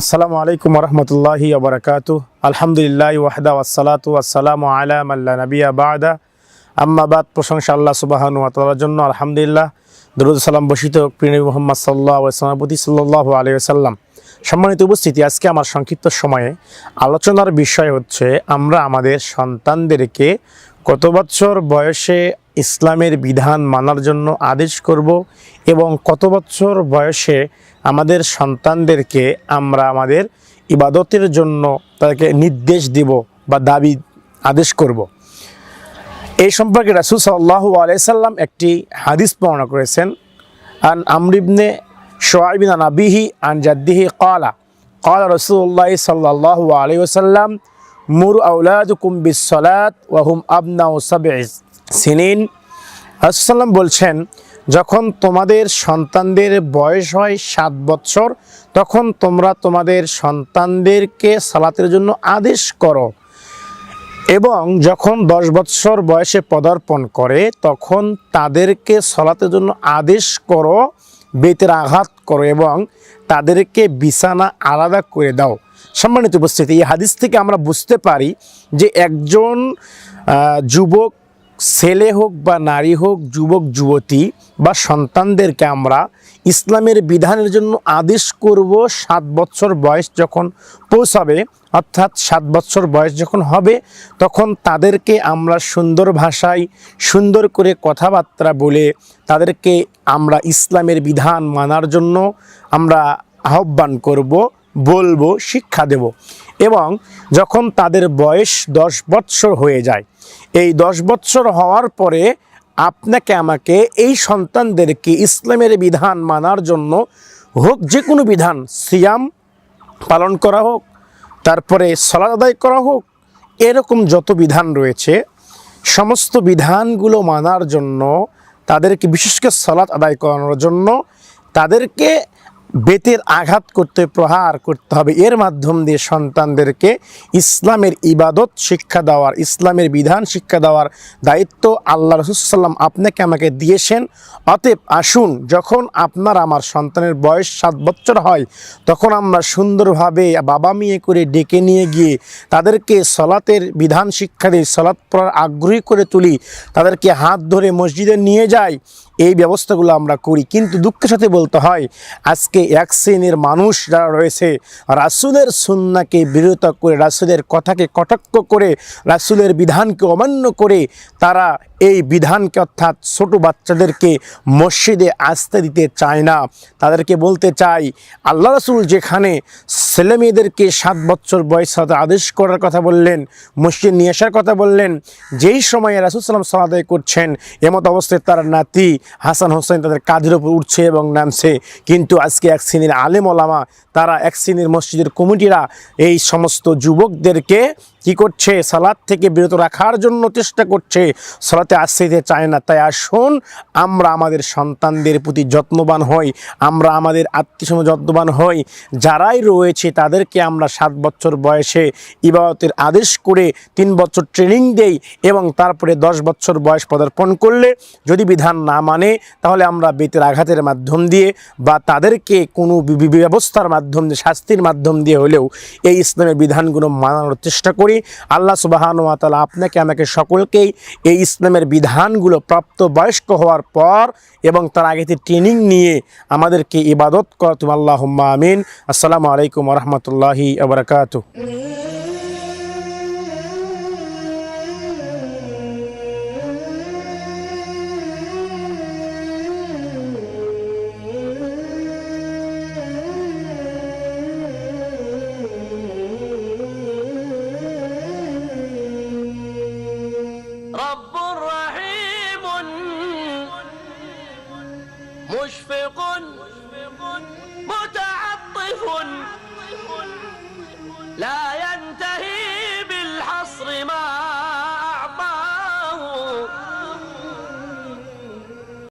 আসসালামু আলাইকুম রহমতুল্লাহি আবরকাত আলহামদুলিল্লাহ ওয়াহদা ওয়াসালাতু আসসালামু আলা মাল্লা নবিয়া বাদা। আম্মাবাদ প্রশংসা আল্লাহ সুবাহানু তালার জন্য আলহামদুলিল্লাহ। দরুদ সালাম বসিত প্রিয় মোহাম্মদ সাল্লাহ সালামপতি সাল্লাহ আলিয়াল্লাম সম্মানিত উপস্থিতি, আজকে আমার সংক্ষিপ্ত সময়ে আলোচনার বিষয় হচ্ছে, আমরা আমাদের সন্তানদেরকে কত বছর বয়সে ইসলামের বিধান মানার জন্য আদেশ করব এবং কত বছর বয়সে আমাদের সন্তানদেরকে আমরা আমাদের ইবাদতের জন্য তাদেরকে নির্দেশ দিব বা দাবি, আদেশ করব। এই সম্পর্কে রাসুল সাল্লাহ আলাইসাল্লাম একটি হাদিস বর্ণনা করেছেন আন আমরিবনে সোয়াইবিন আন আন জাদ্দিহি কলা কলা রসুল্লাহ সাল্লাহ আলাই ওসাল্লাম মুর আউলাদ কুম্বিস সলাত ওয়াহুম আবনা ওসাবেজ সিনিন আসসালাম বলছেন, যখন তোমাদের সন্তানদের বয়স হয় সাত বছর তখন তোমরা তোমাদের সন্তানদেরকে সালাতের জন্য আদেশ করো এবং যখন দশ বৎসর বয়সে পদার্পণ করে, তখন তাদেরকে সলাতের জন্য আদেশ করো, বেতের আঘাত করো এবং তাদেরকে বিছানা আলাদা করে দাও। সম্মানিত উপস্থিতি, এই হাদিস থেকে আমরা বুঝতে পারি যে একজন যুবক ছেলে হোক বা নারী হোক, যুবক, যুবতী বা সন্তানদেরকে আমরা ইসলামের বিধানের জন্য আদেশ করব সাত বছর বয়স যখন পৌঁছাবে, অর্থাৎ সাত বছর বয়স যখন হবে, তখন তাদেরকে আমরা সুন্দর ভাষায় সুন্দর করে কথাবার্তা বলে তাদেরকে আমরা ইসলামের বিধান মানার জন্য আমরা আহ্বান করব। বলব, শিক্ষা দেব এবং যখন তাদের বয়স দশ বৎসর হয়ে যায়, এই দশ বৎসর হওয়ার পরে আপনাকে আমাকে এই সন্তানদেরকে ইসলামের বিধান মানার জন্য হোক যে কোনো বিধান, সিয়াম পালন করা হোক, তারপরে সলাদ আদায় করা হোক, এরকম যত বিধান রয়েছে, সমস্ত বিধানগুলো মানার জন্য, তাদেরকে বিশেষ করে সলাৎ আদায় করানোর জন্য, তাদেরকে বেতের আঘাত করতে প্রহার করতে হবে। এর মাধ্যম দিয়ে সন্তানদেরকে ইসলামের ইবাদত শিক্ষা দেওয়ার, ইসলামের বিধান শিক্ষা দেওয়ার দায়িত্ব আল্লাহ রসুলাম আপনাকে আমাকে দিয়েছেন। অতএব আসুন, যখন আপনার আমার সন্তানের বয়স সাত বছর হয়, তখন আমরা সুন্দরভাবে বাবা মেয়ে করে ডেকে নিয়ে গিয়ে তাদেরকে সলাতের বিধান শিক্ষা দিই, সলাৎ পড়ার আগ্রহী করে তুলি, তাদেরকে হাত ধরে মসজিদে নিয়ে যাই। এই ব্যবস্থাগুলো আমরা করি। কিন্তু দুঃখের সাথে বলতে হয়, আজকে এক শ্রেণির মানুষ যারা রয়েছে, রাসুলের সুন্নাকে বিরত করে, রাসুলের কথাকে কটাক্ষ করে, রাসুলের বিধানকে অমান্য করে, তারা এই বিধানকে অর্থাৎ ছোট বাচ্চাদেরকে মসজিদে আসতে দিতে চায় না। তাদেরকে বলতে চাই, আল্লাহ রাসুল যেখানে ছেলে মেয়েদেরকে সাত বছর বয়স হতে আদেশ করার কথা বললেন, মসজিদ নিয়ে আসার কথা বললেন, যেই সময়ে রাসুল সাল্লাম করছেন, এমত অবস্থায় তার নাতি হাসান হোসেন তাদের কাঁধের উপর উঠছে এবং নামছে। কিন্তু আজকে এক শ্রেণির আলেম ওলামা, তারা এক শ্রেণির মসজিদের কমিটিরা এই সমস্ত যুবকদেরকে কি করছে? সালাদ থেকে বিরত রাখার জন্য চেষ্টা করছে। সালাতে আসতে চায় না, তাই আসুন, আমরা আমাদের সন্তানদের প্রতি যত্নবান হই, আমরা আমাদের আত্মীয় যত্নবান হই। যারাই রয়েছে, তাদেরকে আমরা সাত বছর বয়সে ইবাদতের আদেশ করে তিন বছর ট্রেনিং দেই এবং তারপরে দশ বছর বয়স পদার্পণ করলে যদি বিধান না মানে তাহলে আমরা বেতের আঘাতের মাধ্যম দিয়ে বা তাদেরকে কোনো ব্যবস্থার মাধ্যম দিয়ে, শাস্তির মাধ্যম দিয়ে হলেও এই ইসলামের বিধানগুলো মানানোর চেষ্টা করি। আল্লাহ সুবাহানুয়াতালা আপনাকে, আমাকে সকলকেই এই ইসলামের বিধানগুলো প্রাপ্ত বয়স্ক হওয়ার পর এবং তার আগেতে ট্রেনিং নিয়ে আমাদেরকে ইবাদত কর। তুমি আল্লাহ আমিন। আসসালামু আলাইকুম রহমতুল্লাহি আবরকাত لا